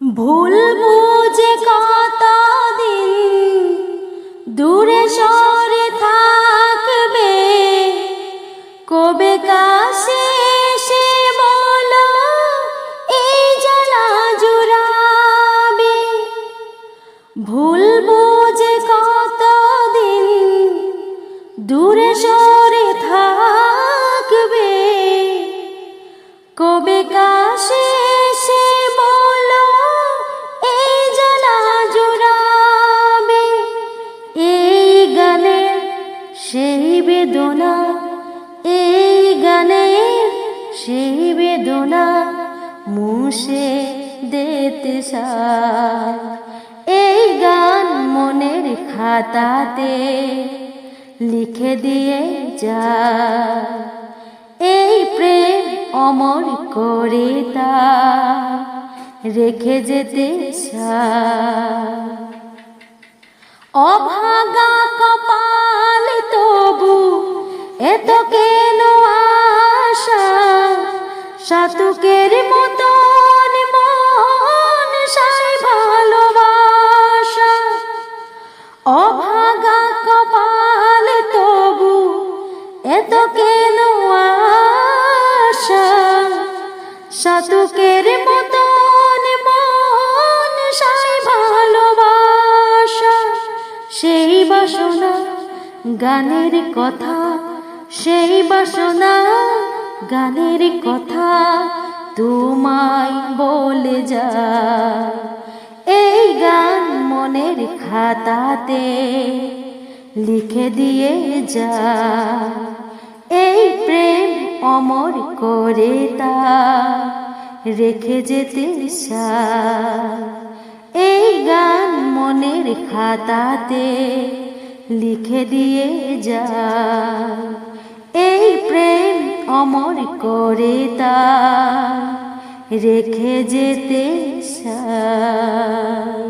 ভুল বুঝে কতদিন দূরে সরে থাকবে? কবে কাছে সে এই জ্বালা জুড়াবে? ভুল বুঝে কতদিন দূরে সরে থাকবে? কবে কাশে বেদনা, এই গানে সেই বেদনা মুছে দিতে এই গান মনের খাতাতে লিখে দিয়ে যা এই প্রেম অমর করে তা রেখে যেতে। অভাগা তবু এত কেন আশা সাতুকের মতন মন সাই ভালোবাসা। অভাগা কপাল তবু এত কেন আশা সাতুকের মতন মন সাই ভালোবাসা। সেই বাসনা গানের কথা সেই বাসনা, গানের কথা তোমায় বলে যা এই গান মনের খাতাতে লিখে দিয়ে যা এই প্রেম অমর করে তা রেখে যেতে। এই গান মনের খাতাতে লিখে দিয়ে যা অমর করে তা রেখে যেতে চায়।